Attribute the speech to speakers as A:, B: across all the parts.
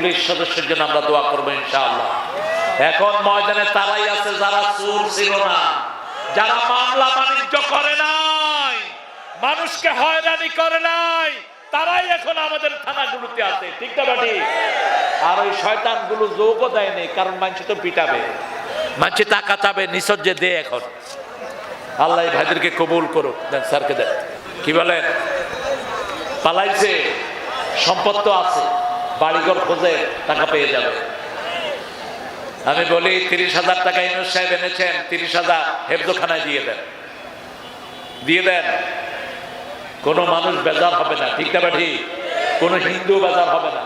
A: Police সদস্যের জন্য আমরা দোয়া করব ইনশাআল্লাহ। এখন ময়দানে তারাই আছে, যারা চোর ছিল না। যারা মামলা বাণিজ্য করে নাই, মানুষকে হয়রানি করে নাই, তারাই এখন আমাদের থানাগুলোতে আছে। ঠিক না আর ওই শয়তানগুলো যোগও দেয়নি কারণ মানুষ তো পিটাবে। মানুষ টাকা চাবে নিসজ্জে দে এখন। আল্লাহ ভাইদেরকে কবুল করুক। দেন স্যারকে দেন। কি বলেন? পালাইছে, সম্পদ তো আছে। বাড়িঘর খোঁজে টাকা পেয়ে যাবে। আমি বলি, তিরিশ হাজার টাকা ইনুস সাহেব এনেছেন, তিরিশ হাজার হেফজোখানায় দিয়ে দেন। দিয়ে দেন। কোনো মানুষ বেজার হবে না, ঠিক না ঠিক? কোনো হিন্দু বেজার হবে না।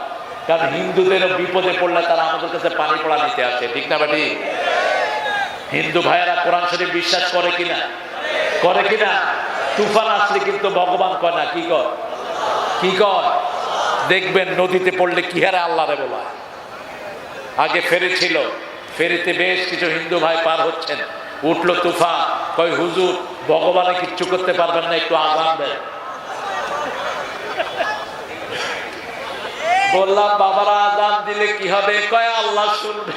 A: কারণ হিন্দুদের বিপদে পড়লে তারা আমাদের কাছে পানি পড়া নিতে আসে, ঠিক না ঠিক? হিন্দু ভাইয়েরা কোরআন শরীফ বিশ্বাস করে কিনা? করে কিনা? তুফান আসলে কিন্তু ভগবান কয় না, কি কর কি কর দেখবেন নদীতে পড়লে কি হারে আল্লাহরে বলা? আগে ফেরি ছিল, ফেরিতে বেশ কিছু হিন্দু ভাই পার হচ্ছেন। উঠল তুফা কই হুজুর, ভগবানে কিচ্ছু করতে পারবেন না, একটু আগাম দেন। বললাম, বাবারা, আজান দিলে কি হবে? কয়, আল্লাহ শুনবে।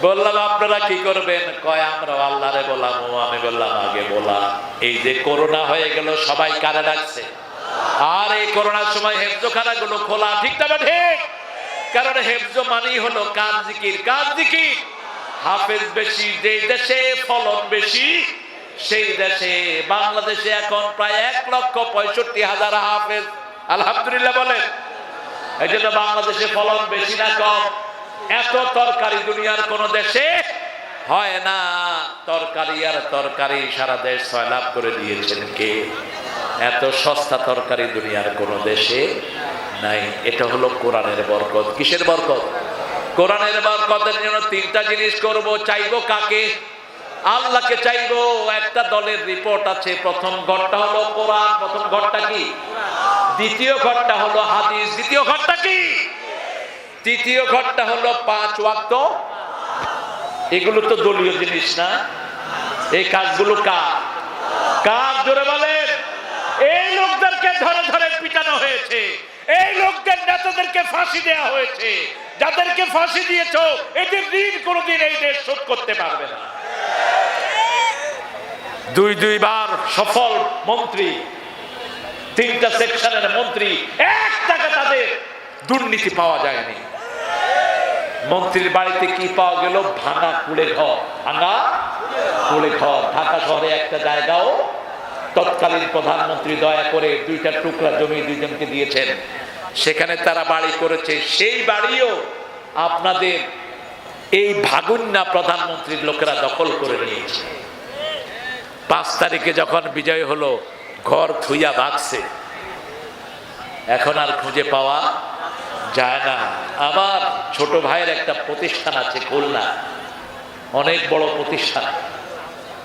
A: বললাম, আপনারা কি করবেন? কয় আমরা আল্লাহরে বললাম, ও আমি বললাম, আগে বলা। এই যে করোনা হয়ে গেল, সবাই কারে ডাকছে? আর এই করোনার সময় হেফজোখানা গুলো খোলা, ঠিক না ঠিক? কারণ হেফজো মানেই হলো কাজ জিকির হাফেজ বেশি, যে দেশে ফলন বেশি, সেই দেশে। বাংলাদেশে এখন প্রায় এক লক্ষ পঁয়ষট্টি হাজার হাফেজ। আলহামদুলিল্লাহ বলেন। এই জন্য বাংলাদেশে ফলন বেশি না কম। এত তরকারি দুনিয়ার কোন দেশে হয় না। তরকারি আর তরকারি সারা দেশ সয়লাভ করে দিয়েছেন কে? এত সস্তা তরকারি দুনিয়ার কোন দেশে নাই। এটা হলো কোরআনের বরকত। কিসের বরকত? কোরআনের বরকতের জন্য তিনটা জিনিস করব। চাইব কাকে? আল্লাহকে চাইব। একটা দলের রিপোর্ট আছে। প্রথম ঘরটা হলো কোরআন। প্রথম ঘরটা কি? দ্বিতীয় ঘরটা হলো হাদিস। দ্বিতীয় ঘরটা কি? তৃতীয় ঘরটা হলো পাঁচ ওয়াক্ত। এগুলো তো দলীয় জিনিস না। এই কাজগুলো কার? কার? জোরে বলেন। এই লোকদেরকে ধরে ধরে পিটানো হয়েছে। এই লোকদের নেতাদেরকে ফাঁসি দেওয়া হয়েছে। যাদেরকে ফাঁসি দিয়েছ, এদের ঋণ কোনোদিন এই দেশ শোধ করতে পারবে না। দুই দুইবার সফল মন্ত্রী, তিনটা সেকশনের মন্ত্রী, এক টাকা তাদের দুর্নীতি পাওয়া যায়নি। মন্ত্রীর বাড়িতে কি পাওয়া গেল? ভাঙা কুড়ে ঘর ভাঙা কুড়ে ঘর ঢাকা শহরে একটা জায়গাও তৎকালীন প্রধানমন্ত্রী দয়া করে দুইটা টুকরা জমি দুইজনকে দিয়েছেন। সেখানে তারা বাড়ি করেছে। সেই বাড়িও আপনাদের এই ভাগুন্না প্রধানমন্ত্রীর লোকেরা দখল করে নিয়েছে। পাঁচ তারিখে যখন বিজয় হলো, ঘর থুইয়া ভাগছে। এখন আর খুঁজে পাওয়া যায় না। আমার ছোট ভাইয়ের একটা প্রতিষ্ঠান আছে, খুলনা। অনেক বড় প্রতিষ্ঠান।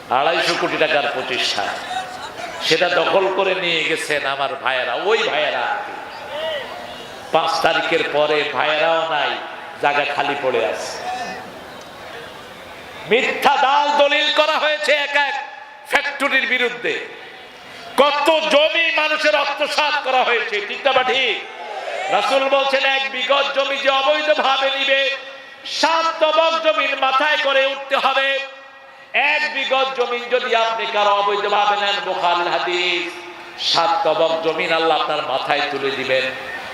A: আড়াইশো কোটি টাকার প্রতিষ্ঠান। সেটা দখল করে নিয়ে গেছেন আমার ভাইয়েরা, ওই ভাইয়েরা পাঁচ তারিখের পরে ভাইয়েরাও নাই, জায়গা খালি পড়ে আছে। মিথ্যা দাল দলিল করা হয়েছে এক এক ফ্যাক্টরির বিরুদ্ধে। কত জমি মানুষের আত্মসাৎ করা হয়েছে, ঠিক রাসুল বলছেন, এক বিগত জমি যে অবৈধ ভাবে নিবে, সাত তবক জমির মাথায় করে উঠতে হবে। এক বিগত জমিন যদি আপনি কারও অবৈধ ভাবে নেন বোখাল হাদিস, সাত তবক জমিন আল্লাহ আপনার মাথায় তুলে দিবেন।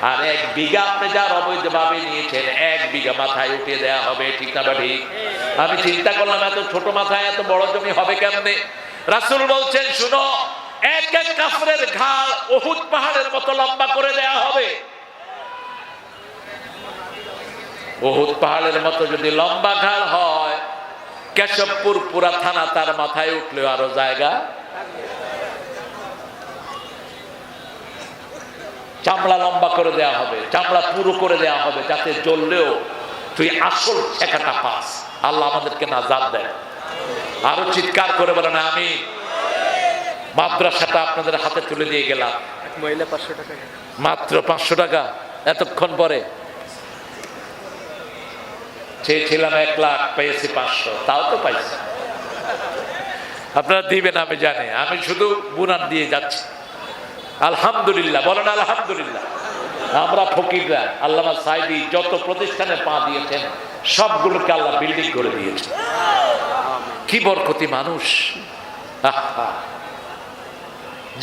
A: আর এক বিঘা আপনি যার অবৈধ ভাবে নিয়েছেন, এক বিঘা মাথায় উঠিয়ে দেয়া হবে, ঠিক না বা ঠিক? আমি চিন্তা করলাম, এত ছোট মাথায় এত বড় জমি হবে কেমনে? রাসুল বলছেন, শুনো, এক এক কাফরের ঘাড় ওহুদ পাহাড়ের মতো লম্বা করে দেয়া হবে। ওহুদ পাহাড়ের মতো যদি লম্বা ঘাড় হয় কেশবপুর পুরা থানা তার মাথায় উঠলেও আরও জায়গা। চামড়া লম্বা করে দেয়া হবে চামড়া পুরো করে দেয়া হবে যাতে জ্বললেও তুই আসল শেখাটা পাস। আল্লাহ আমাদেরকে নাজাদ দেয়। আরও চিৎকার করে বলেন আমি মাদ্রাসাটা আপনাদের হাতে তুলে দিয়ে গেলাম।
B: মহিলা পাঁচশো টাকা।
A: মাত্র পাঁচশো টাকা। এতক্ষণ পরে চেয়েছিলাম এক লাখ, পেয়েছি পাঁচশো। তাও তো পাইছি। আপনারা দিবেন, আমি জানি। আমি শুধু বুনান দিয়ে যাচ্ছি। আলহামদুলিল্লাহ। বলেন আলহামদুলিল্লাহ। আমরা ফকিররা আল্লামা সাইদি যত প্রতিষ্ঠানে পা দিয়েছেন, সবগুলোকে আল্লাহ বিল্ডিং করে দিয়েছেন। কি বরকতি মানুষ।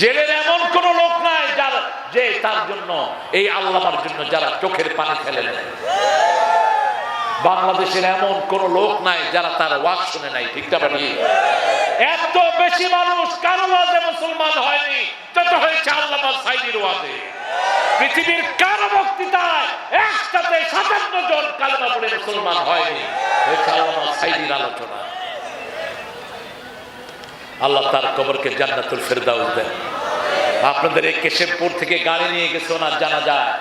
A: জেলের এমন কোন লোক নাই যার যে তার জন্য, এই আল্লাহর জন্য যারা চোখের পানি ফেলে নেয়। বাংলাদেশের এমন কোন লোক নাই যারা তার ওয়াক শুনে নাই, ঠিক না এত বেশি মানুষ কারও ওয়াজে মুসলমান হয়নি, যত হয়েছে আল্লাহ সাইদির ওয়াজে। পৃথিবীর কারও বক্তৃতায় একসাথে সাতান্ন জন কালেমা পড়ে মুসলমান হয়নি, হয়েছে আল্লাহ সাইদির আলোচনা। আল্লাহ তার কবরকে জান্নাতুল ফেরদাউস দেন। আপনাদের এই কেশবপুর থেকে গাড়ি নিয়ে গেছে ওনার জানা যায়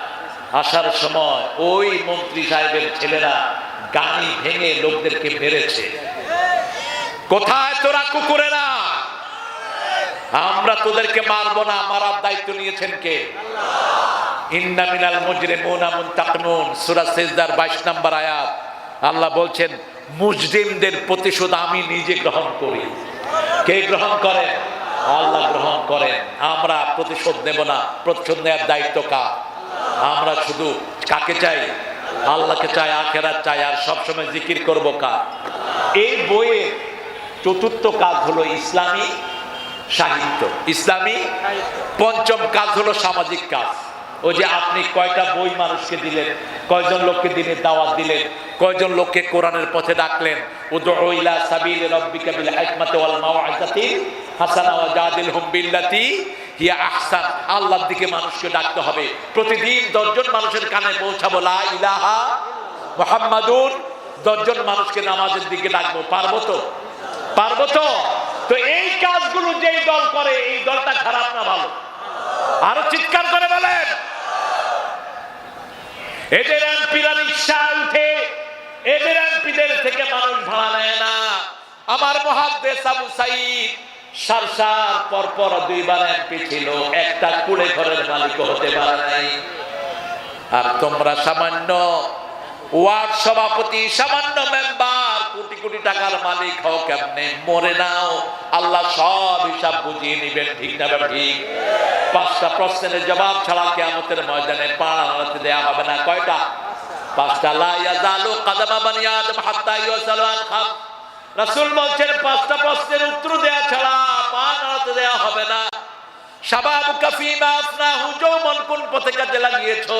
A: আসার সময় ওই মন্ত্রী সাহেবের ছেলেরা গাড়ি ভেঙে লোকদেরকে মেরেছে। কোথায় তোরা কুকুরেরা? আমরা তোদেরকে মারবো না, মারার দায়িত্ব নিয়েছেন কে? ইন্না মিনাল মুজরিমুনা মুনতাকিমুন সূরা সিজদার 22 নম্বর আয়াত। বলছেন, মুজরিমদের প্রতিশোধ আমি নিজে গ্রহণ করি। কে গ্রহণ আল্লাহ গ্রহণ আমরা প্রতিশোধ না নেওয়ার দায়িত্ব কার? আমরা শুধু কাকে চাই? আল্লাহকে চাই, আখেরাত চাই, আর সবসময় জিকির করব কার? এই বইয়ের চতুর্থ কাজ হলো ইসলামী সাহিত্য। ইসলামী পঞ্চম কাজ হলো সামাজিক কাজ। ও যে আপনি কয়টা বই মানুষকে দিলেন, কয়জন লোককে দিনে দাওয়াত দিলেন, কয়জন লোককে কোরআনের পথে ডাকলেন? উদউ ইলা সাবিল রাব্বিকা বিল হিকমাতি ওয়াল মাউইজাতি হাসানা ওয়া জাদিলহুম বিল্লাতি আল্লাহর দিকে মানুষকে ডাকতে হবে। প্রতিদিন দশজন মানুষের কানে পৌঁছাবো, লা ইলাহা মুহাম্মাদুর দশজন মানুষকে নামাজের দিকে ডাকবো। পারব তো? পারব তো? তো এই কাজগুলো যেই দল করে, এই দলটা খারাপ না ভালো? আরও চিৎকার করে বলেন। এদের এমপিরা রিক্সা উঠে, এদের এমপিদের থেকে মানুষ ভাড়া নেয় না। আমার মহাদ্দেশ আবু সাইদ সারসার পর পর দুইবার এমপি ছিল, একটা কুড়ে ঘরের মালিক হতে পারে আর তোমরা সামান্য সভাপতি, সামান্য মেম্বার, কোটি কোটি টাকার মালিক হও কেমনে? মরে নাও। আল্লাহ সব হিসাব বুঝিয়ে নিবেন, ঠিক না ঠিক? পাঁচটা প্রশ্নের জবাব ছাড়া কেয়ামতের ময়দানে পাড়া নাড়াতে দেয়া হবে না। কয়টা? পাঁচটা। লা ইয়াজালু কাদামা বানি হাত্তা ইউসালু আন খাম বলছেন, পাঁচটা প্রশ্নের উত্তর দেয়া ছাড়া পা দেয়া হবে না। শাবাব কাফিমা আফনাহু, যৌবন কোন পথে কাজে লাগিয়েছো?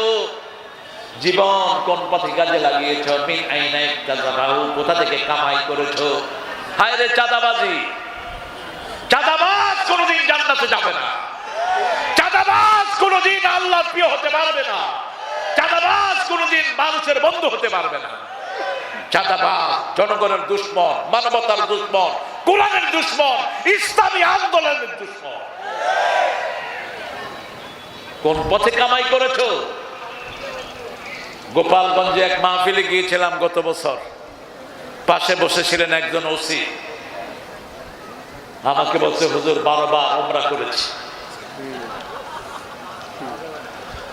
A: জীবন কোন পথে কাজে লাগিয়েছ? মিন আইনাই কাজাবাহু কোথা থেকে কামাই করেছ? হায় রে চাঁদাবাজি। চাঁদাবাজ কোনোদিন জান্নাতে যাবে না। চাঁদাবাজ কোনোদিন আল্লাহর প্রিয় হতে পারবে না। চাঁদাবাজ কোনোদিন মানুষের বন্ধু হতে পারবে না। জনগণের দুশ্মন, মানবতার দুশ্মন, কোরআনের দুশ্মন, ইসলামী আন্দোলনের দুশ্মন। কোন পথে কামাই করেছ? গোপালগঞ্জে এক মাহফিলে গিয়েছিলাম গত বছর। পাশে বসেছিলেন একজন ওসি। আমাকে বলছে, হুজুর, বারবার আমরা করেছি।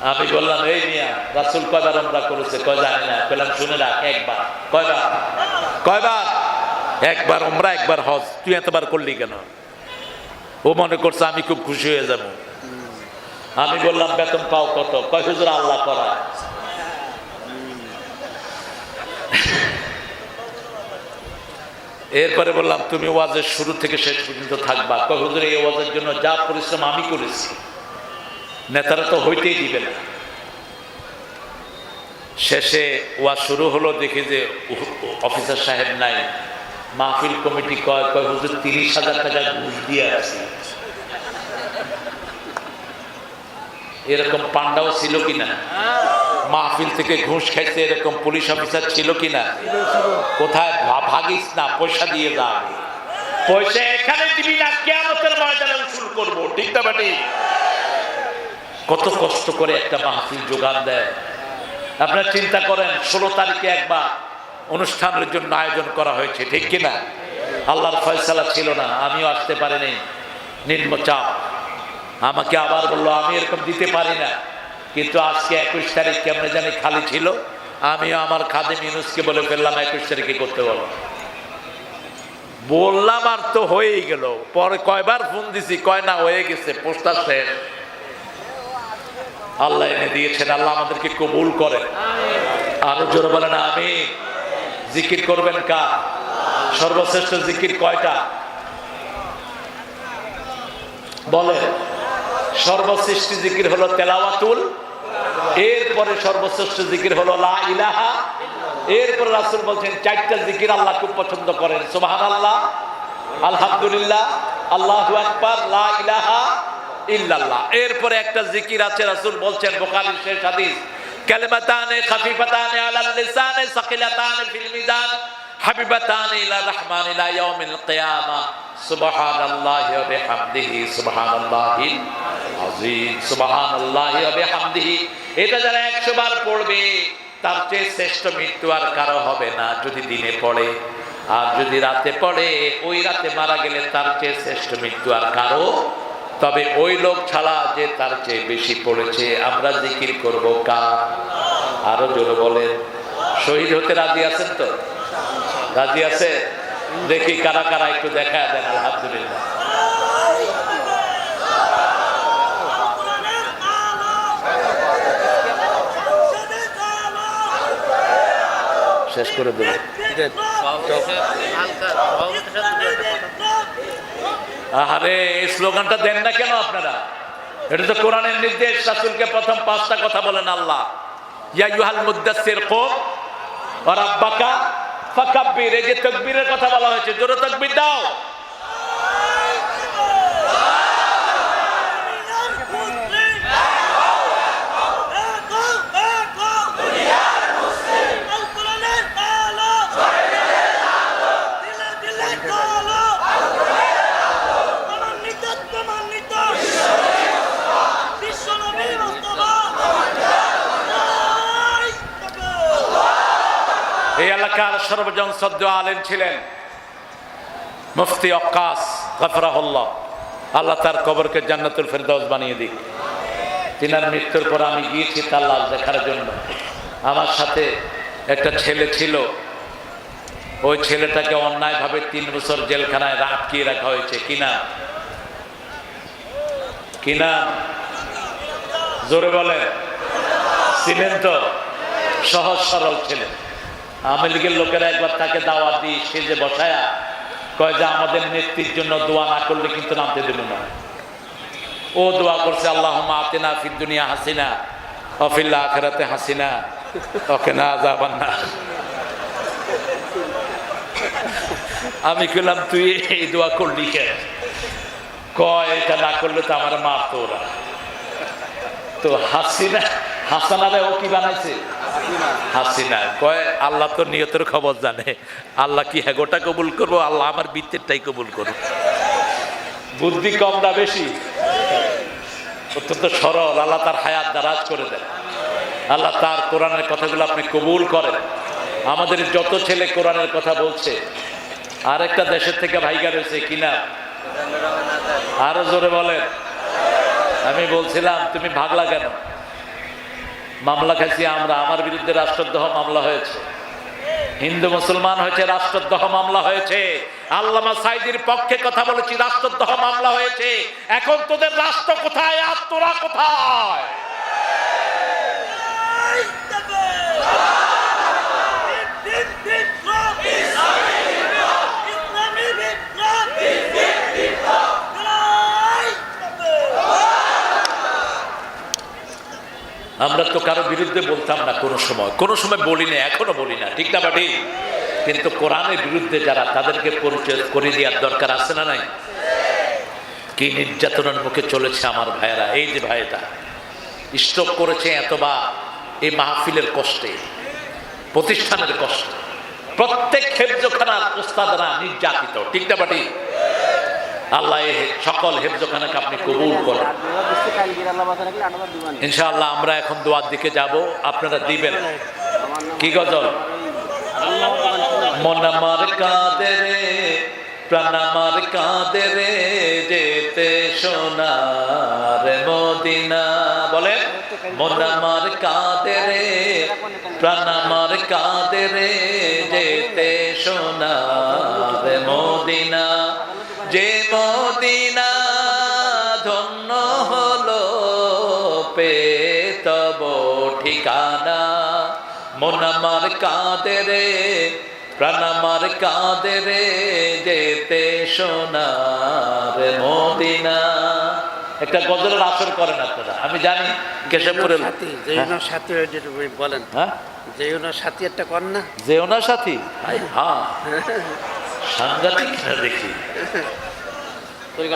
A: আমি বললাম, এই মিয়া, রাসুল কয়বার আমরা করেছে? কয়, জানি না। বললাম শুনে রাখ, একবার। কয়বার? কয়বার? একবার ওমরা একবার হজ। তুই এতবার করলি কেন? ও মনে করছে আমি খুব খুশি হয়ে যাব। আমি বললাম, বেতন পাও কত? কয়, হুজুর, আল্লাহ করা এরপরে বললাম, তুমি ওয়াজের শুরু থেকে শেষ পর্যন্ত থাকবা। কয়, হুজুর, এই ওয়াজের জন্য যা পরিশ্রম আমি করেছি নেতারা তো হইতেই দিবে না। শেষে ওয়াজ শুরু হলো, দেখি যে অফিসার সাহেব নাই। মাহফিল কমিটি কয় কয়, হুজুর, তিরিশ হাজার টাকা ঘুষ দিয়ে আছে এরকম পান্ডাও ছিল কিনা? মাহফিল থেকে ঘুষ খাইছে এরকম পুলিশ অফিসার ছিল কিনা? কোথায়? ভাগিস না, পয়সা দিয়ে যা। পয়সা এখানে দিবি না করব। ঠিক না, বাটি? কত কষ্ট করে একটা মাহফিল যোগান দেয়। আপনারা চিন্তা করেন, ষোলো তারিখে একবার অনুষ্ঠানের জন্য আয়োজন করা হয়েছে, ঠিক কিনা? আল্লাহর ফয়সালা ছিল না, আমিও আসতে পারিনি। নিম্নচাপ আমাকে আবার বলল, আমি এরকম দিতে পারি না। কিন্তু আজকে একুশ তারিখ কেমনে জানি খালি ছিল। আমিও আমার খাদে মিনুসকে বলে ফেললাম, একুশ তারিখে করতে বলো। বললাম, আর তো হয়েই গেল। পরে কয়বার ফোন দিছি, কয় না, হয়ে গেছে, পোস্টার শেষ। আল্লাহ এনে দিয়েছেন, আল্লাহ আমাদেরকে কবুল করে আরও জোরে বলেন আমি জিকির করবেন কা সর্বশ্রেষ্ঠ জিকির কয়টা? বলে সর্বশ্রেষ্ঠ জিকির হলো তেলাওয়াতুল, এরপরে সর্বশ্রেষ্ঠ জিকির হলো লা ইলাহা এরপরে রাসূল বলছেন, চারটা জিকির আল্লাহ খুব পছন্দ করেন। সুবহানাল্লাহ, আলহামদুলিল্লাহ, আল্লাহু আকবার, লা ইলাহা ইল্লাল্লাহ। এরপরে একটা জিকির আছে, রাসূল বলছেন, বুখারীর শেষ হাদিস, কালিমাতানে, খাফিফাতানে আলাল লিসানে, সাকিলাতানে ফিল মিজান, হাবিবাতান ইলা ইলা ইয়াউমিল কিয়ামা। সুবহানাল্লাহি ওয়া বিহামদিহি সুবহানাল্লাহিল আযীম, সুবহানাল্লাহি ওয়া বিহামদিহি। এটা যারা 100 বার পড়বে, তার চেয়ে শ্রেষ্ঠ মৃত্যু আর কারও হবে না, যদি দিনে পড়ে। আর যদি রাতে পড়ে, ওই রাতে মারা গেলে তার চেয়ে শ্রেষ্ঠ মৃত্যু আর কারও তবে ওই লোক ছাড়া যে তার চেয়ে বেশি পড়েছে আমরা জিকির করব কার? আরও জোরে বলেন। শহীদ হতে রাজি আছেন তো? রাজি আছে? দেখি কারা কারা একটু দেখা দেন আলহামদুলিল্লাহ। শেষ করে দেবো। আরে এই স্লোগানটা দেন না কেন আপনারা? এটা তো কোরআনের নির্দেশ শাসুলকে প্রথম পাঁচটা কথা বলেন আল্লাহ। ইয়া ইউহাল কুম। ওয়া রাব্বাকা ফাকাব্বির, এই যে তকবীরের কথা বলা হয়েছে, জোরে তকবির দাও। এলাকার সর্বজন সদ্য আলেম ছিলেন। মুফতি অক্কাস, গফরাহুল্লাহ। আল্লাহ তার কবরকে জান্নাতুল ফেরদাউস বানিয়ে দিক। তিনার মৃত্যুর পর আমি গিয়েছি তার লাশ দেখার জন্য। আমার সাথে একটা ছেলে ছিল। ওই ছেলেটাকে অন্যায়ভাবে তিন বছর জেলখানায় আটকিয়ে রাখা হয়েছে। কিনা কিনা জোরে বলে তো সহজ সরল ছিলেন আওয়ামী লোকেরা একবার তাকে দাওয়াত দিয়ে সে যে বসায়া কয় যে আমাদের নেত্রীর জন্য দোয়া না করলে কিন্তু নামতে দেব না। ও দোয়া করছে আল্লাহ আতেনা ফির দুনিয়া হাসিনা অফিল্লা আখেরাতে হাসিনা ওকে না যাবান না আমি কইলাম, তুই এই দোয়া করলি কে কয়, এটা না করলে তো আমার মারতো ওরা তো হাসিনা, হাসানারে ও কি বানাইছে? হাসিনা, কয়, আল্লাহ তো নিয়তের খবর জানে। আল্লাহ কি হেগোটা কবুল করব? আল্লাহ আমার বৃত্তেরটাই কবুল করব বুদ্ধি কম না বেশি? অত্যন্ত সরল। আল্লাহ তার হায়াত দারাজ করে দেন। আল্লাহ তার কোরআনের কথাগুলো আপনি কবুল করেন। আমাদের যত ছেলে কোরআনের কথা বলছে আর একটা দেশের থেকে ভাইগা রয়েছে কিনা আরও জোরে বলেন। আমি বলছিলাম, তুমি ভাগলা কেন? মামলা খাইছি আমরা। আমার বিরুদ্ধে রাষ্ট্রদ্রোহ মামলা হয়েছে। হিন্দু মুসলমান হয়েছে, রাষ্ট্রদ্রোহ মামলা হয়েছে। আল্লামা সাইদির পক্ষে কথা বলেছি, রাষ্ট্রদ্রোহ মামলা হয়েছে। এখন তোদের রাষ্ট্র কোথায় আর তোরা কোথায়? আমরা তো কারও বিরুদ্ধে বলতাম না কোনো সময়। কোনো সময় বলি না, এখনও বলি না, ঠিক না বাটি? কিন্তু কোরআনের বিরুদ্ধে যারা তাদেরকে পরিচয় করে দেওয়ার দরকার আছে না নাই? কি নির্যাতনের মুখে চলেছে আমার ভাইয়েরা, এই যে ভাইটা স্ট্রোক করেছে এতবা এই মাহফিলের কষ্টে, প্রতিষ্ঠানের কষ্ট। প্রত্যেক হেফজখানার ওস্তাদরা নির্যাতিত, ঠিক না বাটি? আল্লাহ সকল হেফজখানাকে আপনি কবুল করেন। ইনশাআল্লাহ আমরা এখন দোয়ার দিকে যাব। আপনারা দিবেন। কি গজল? মন আমার কাঁদে রে, প্রাণ আমার কাঁদে রে, যেতে সোনার মদিনা। বলে মন আমার কাঁদে রে, প্রাণ আমার কাঁদে রে, যেতে সোনার মদিনা। যে মদিনা ধন্য হলো পেয়ে ঠিকানা। মন আমার কাঁদে রে প্রাণ আমার কাঁদে রে যেতে সোনার মদিনা। একটা গজলের আসর করেন আপনারা আমি জানি কেশবপুরের
B: সাথী বলেন।
A: হ্যাঁ?
B: সাথী একটা কর না
A: না সাথী হ্যাঁ। সাংঘাতিক না দেখি?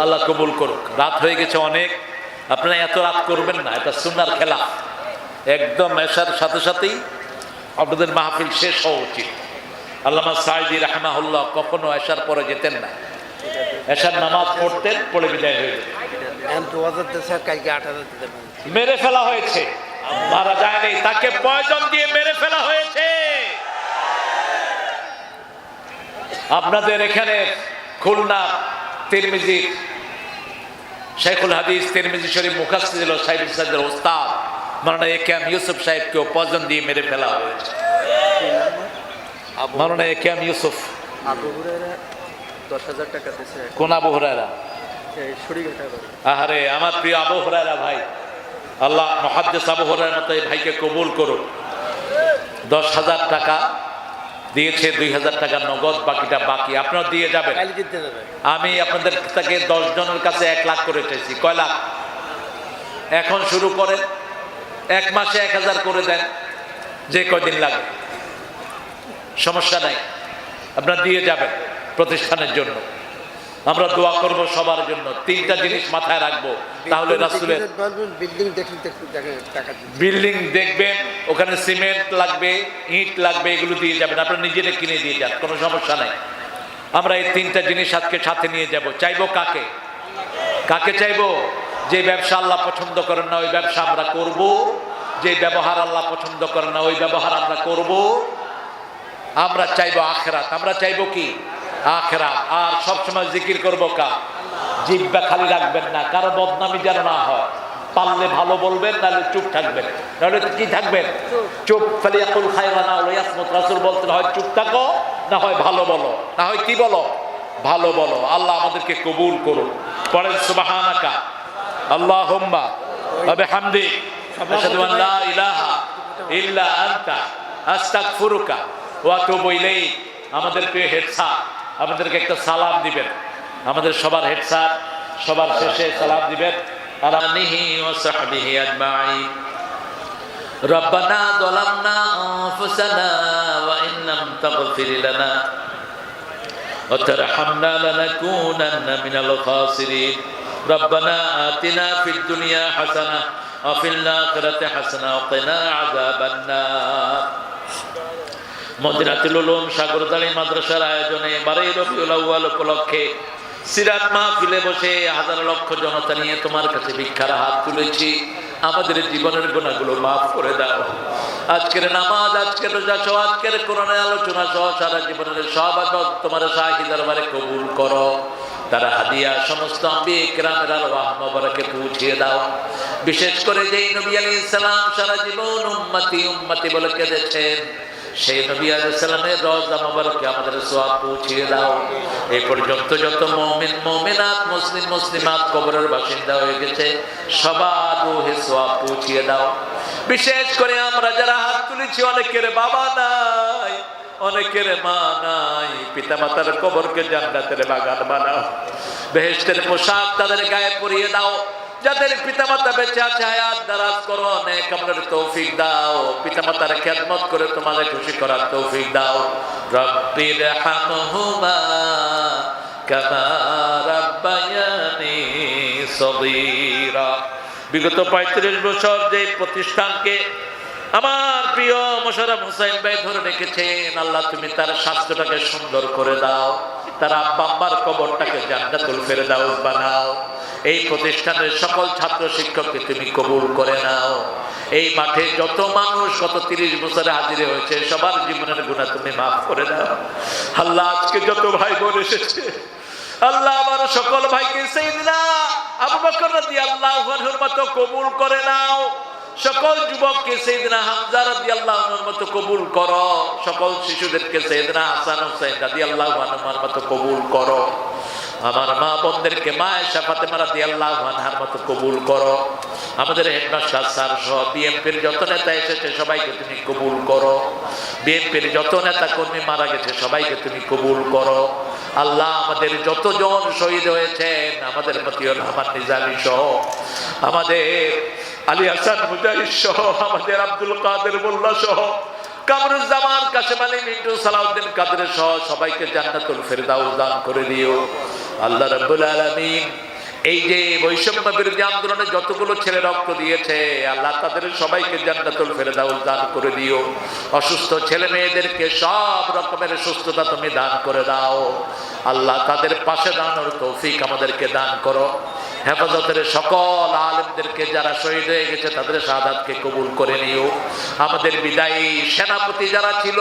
A: আল্লাহ কবুল করুক। রাত হয়ে গেছে অনেক। আপনারা এত রাত করবেন না এটা সুনার খেলা। একদম এসার সাথে সাথেই আপনাদের মাহফিল শেষ হওয়া উচিত। আল্লামা সাইদি রাহমাহুল্লাহ কখনো এসার পরে যেতেন না। এসার নামাজ পড়তেন পড়ে বিদায় হয়ে মেরে ফেলা হয়েছে। মারা যায়নি তাকে পয়জন দিয়ে মেরে ফেলা হয়েছে। আপনাদের এখানে খুলনা তিরমিজি শেখুল হাদিস তিরমিজি শরীফ মুখাস্তি ছিল সাহেব সাহেবের ওস্তাদ। মারানা এ ক্যাম ইউসুফ সাহেবকেও পয়জন দিয়ে মেরে ফেলা হয়েছে। মারানা এ ইউসুফ।
B: হাজার টাকা দিয়েছে।
A: কোন আবু হরায়রা? আহারে আমার প্রিয় আবু হরায়রা ভাই আল্লাহ মহাদ্দেস আবু হরায়রা মতো এই ভাইকে কবুল করুন দশ হাজার টাকা দিয়েছে দুই হাজার টাকা নগদ বাকিটা বাকি। আপনার দিয়ে যাবেন। আমি আপনাদের থেকে দশ জনের কাছে এক লাখ করে চাইছি। কয় লাখ? এখন শুরু করে এক মাসে এক হাজার করে দেন। যে কয়দিন লাগে। সমস্যা নাই। আপনার দিয়ে যাবেন প্রতিষ্ঠানের জন্য। আমরা দোয়া করব সবার জন্য। তিনটা জিনিস মাথায় রাখব। তাহলে রাসুলের
B: বিল্ডিং
A: দেখবেন ওখানে সিমেন্ট লাগবে ইট লাগবে এগুলো দিয়ে যাবেন। আপনারা নিজেরা কিনে দিয়ে যান কোনো সমস্যা নাই। আমরা এই তিনটা জিনিস আজকে সাথে নিয়ে যাব। চাইব কাকে? কাকে চাইব? যে ব্যবসা আল্লাহ পছন্দ করেন না ওই ব্যবসা আমরা করব। যে ব্যবহার আল্লাহ পছন্দ করেন না ওই ব্যবহার আমরা করব। আমরা চাইব আখেরাত। আমরা চাইব কি? আখেরাত, আর সবসময় জিকির করব কা? জিব্বা খালি রাখবেন না, কারও বদনামি যেন না হয়। পারলে ভালো বলবেন তাহলে চুপ থাকবেন। নাহলে তো কি থাকবেন? চুপ, খালি এখন খাইবা না ইয়াসমত রাসুল বলতেন, হয় চুপ থাকো, না হয় ভালো বলো। না হয় কি বলো? ভালো বলো। আল্লাহ আমাদেরকে কবুল করুন পড়েন সুবাহানাকা। আল্লাহ হোম্বা তবে হামদি ইল্লা আনতা। আস্তাগফিরুকা ওয়া আতুবু ইলাইক। আমাদের প্রিয় হেড আমাদেরকে একটা সালাম দিবেন আমাদের সবার হেড স্যার সবার শেষে সালাম দিবেন আলানিহি ওয়া সাহবিহি আজমাইন ربنا ظلمنا أنفسنا وإن لم تغفر لنا وترحمنا لنكونن من الخاسرين ربنا آتنا في الدنيا حسنة وفي الآخرة حسنة وقنا عذاب النار আমাদের জীবনের গুণাগুলো মাফ করে দাও। আজকের নামাজ, আজকের রোজা সহ, আজকের কোরআনের আলোচনা সহ সারা জীবনের সব আদত তোমার শাহি দরবারে কবুল করো। তারা হাদিয়া সমস্ত পৌঁছিয়ে দাও। বিশেষ করে যেই নবী আলাইহিস সালাম সারা জীবন উম্মতি উম্মতি বলে কেঁদেছেন। সেই নবী আলাইসালামের রজা মোবারকে আমাদের সোয়াব পৌঁছিয়ে দাও। এই পর্যন্ত যত মমিন, মমিনাত, মুসলিম, মুসলিমাত কবরের বাসিন্দা হয়ে গেছে, সবার রুহে সোয়াব পৌঁছিয়ে দাও। বিশেষ করে আমরা যারা হাত তুলেছি, অনেকের বাবা নাই, অনেকের মা নাই। পিতা মাতার কবরকে জান্নাতের বাগান বানাও। বেহেস্তের পোশাক তাদের গায়ে পরিয়ে দাও। যাদের পিতামাতা বেঁচে আছে, হায়াত দারাজ করো অনেক আপনার তৌফিক দাও। পিতা পিতামাতার খেদমত করে তোমাদের খুশি করার তৌফিক দাও। রব্বির হামহুমা কামা রাব্বায়ানি সগীরা। বিগত পঁয়ত্রিশ বছর যে প্রতিষ্ঠানকে আমার প্রিয় মোশারফ হুসাইন ভাই ধরে রেখেছেন, আল্লাহ তুমি তার স্বাস্থ্যটাকে সুন্দর করে দাও, তার আব্বা আব্বার কবরটাকে জান্নাতুল ফেরে দাও বানাও, এই প্রতিষ্ঠানের সকল ছাত্র শিক্ষককে তুমি কবুল করে নাও। এই মাঠে যত মানুষ গত তিরিশ বছরে হাজিরে হয়েছে, সবার জীবনের গুণা তুমি মাফ করে দাও। আল্লাহ আজকে যত ভাই বোন এসেছে, আল্লাহ আমার সকল ভাইকে সেই না আবু বকর রাদিয়াল্লাহু আনহুর কবুল করে নাও। সকল যুবককে সেইদিনা হামজা রাদি আল্লাহর মতো কবুল করো। সকল শিশুদেরকে সেইদিনা হাসান হুসাইন রাদি আল্লাহ মতো কবুল করো। আমার মা বোনদেরকে মায়ের সাফাতে মারা দিয়ে আল্লাহ আনহার মতো কবুল করো। আমাদের হেডমাস্টার স্যার সহ বিএনপির যত নেতা এসেছে, সবাইকে তুমি কবুল করো। বিএনপির যত নেতা কর্মী মারা গেছে, সবাইকে তুমি কবুল করো। আল্লাহ আমাদের যতজন শহীদ হয়েছেন, আমাদের মতিউর রহমান নিজামী সহ আমাদের আলী হাসান, মুজাহিদ সহ, আমাদের আব্দুল কাদের মোল্লা সহ সালাউদ্দিন সহ, সবাইকে জান্নাতুল ফেরদাউস দান করে দিও। আল্লাহ রাব্বুল আলামিন এই যে বৈষম্য বিরোধী আন্দোলনে যতগুলো ছেলে রক্ত দিয়েছে, আল্লাহ তাদের সবাইকে জান্নাতুল ফেরদাউস দান করে দিও। অসুস্থ ছেলে মেয়েদেরকে সব রকমের সুস্থতা তুমি দান করে দাও। আল্লাহ তাদের পাশে দানোর তৌফিক আমাদেরকে দান করো। হেফাজতের সকল আলেমদেরকে যারা শহীদ হয়ে গেছে, তাদের শাহাদাতকে কবুল করে নিও। আমাদের বিদায়ী সেনাপতি যারা ছিল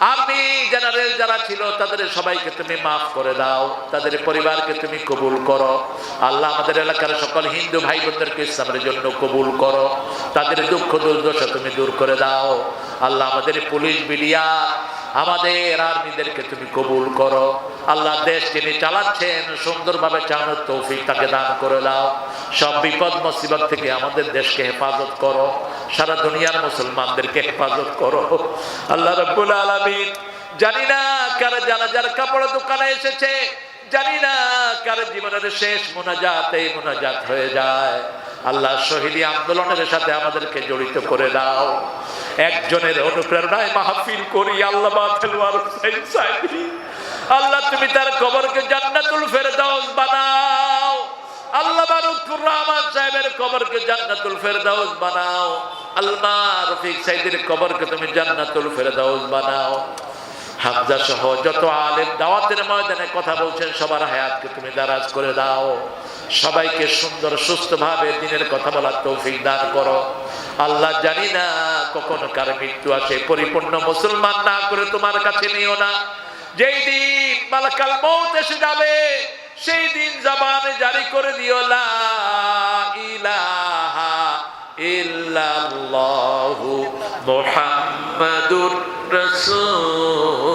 A: আর্মি জেনারেল যারা ছিল, তাদের সবাইকে তুমি মাফ করে দাও, তাদের পরিবারকে তুমি কবুল করো। আল্লাহ আমাদের এলাকার সকল হিন্দু ভাই বোনদেরকে ইসলামের জন্য কবুল করো। তাদের দুঃখ দুর্দশা তুমি দূর করে দাও। আল্লাহ আমাদের পুলিশ বিলিয়া আমাদের আর্মিদেরকে তুমি কবুল করো। আল্লাহ দেশ যিনি চালাচ্ছেন, সুন্দরভাবে চালানোর তৌফিক তাকে দান করে দাও। সব বিপদ মুসিবত থেকে আমাদের দেশকে হেফাজত করো। সারা দুনিয়ার মুসলমানদেরকে হেফাজত করো। আল্লাহ রব্বুল আলামিন, জানি না কারা যারা যারা কাপড়ের দোকানে এসেছে। জানি না কার জীবনের শেষ মোনাজাত, এই মোনাজাত হয়ে যায়। আল্লাহ শহীদী আন্দোলনের সাথে আমাদেরকে জড়িত করে দাও। একজনের অনুপ্রেরণায় মাহফিল করি, আল্লাহ আল্লাহ তুমি তার কবরকে জান্নাতুল ফেরদাউস বানাও। আল্লাহ বারুকুর রহমান সাহেবের কবরকে জান্নাতুল ফেরদাউস বানাও। আল্লাহ রফিক সাইদের কবরকে তুমি জান্নাতুল ফেরদাউস বানাও। হামজা সহ যত আলেম দাওয়াতের ময়দানে কথা বলছেন, সবার হায়াতকে তুমি দারাজ করে দাও। সবাইকে সুন্দর, সুস্থভাবে দিনের কথা বলার তৌফিক দান করো। আল্লাহ জানি না কখন কার মৃত্যু আসে, পরিপূর্ণ মুসলমান না করে তোমার কাছে নিও না। যেই দিন মালাকাল মৌত এসে যাবে, সেই দিন জবানে জারি করে দিও, লা ইলাহা ইল্লাল্লাহু মুহাম্মাদুর রাসূলুল্লাহ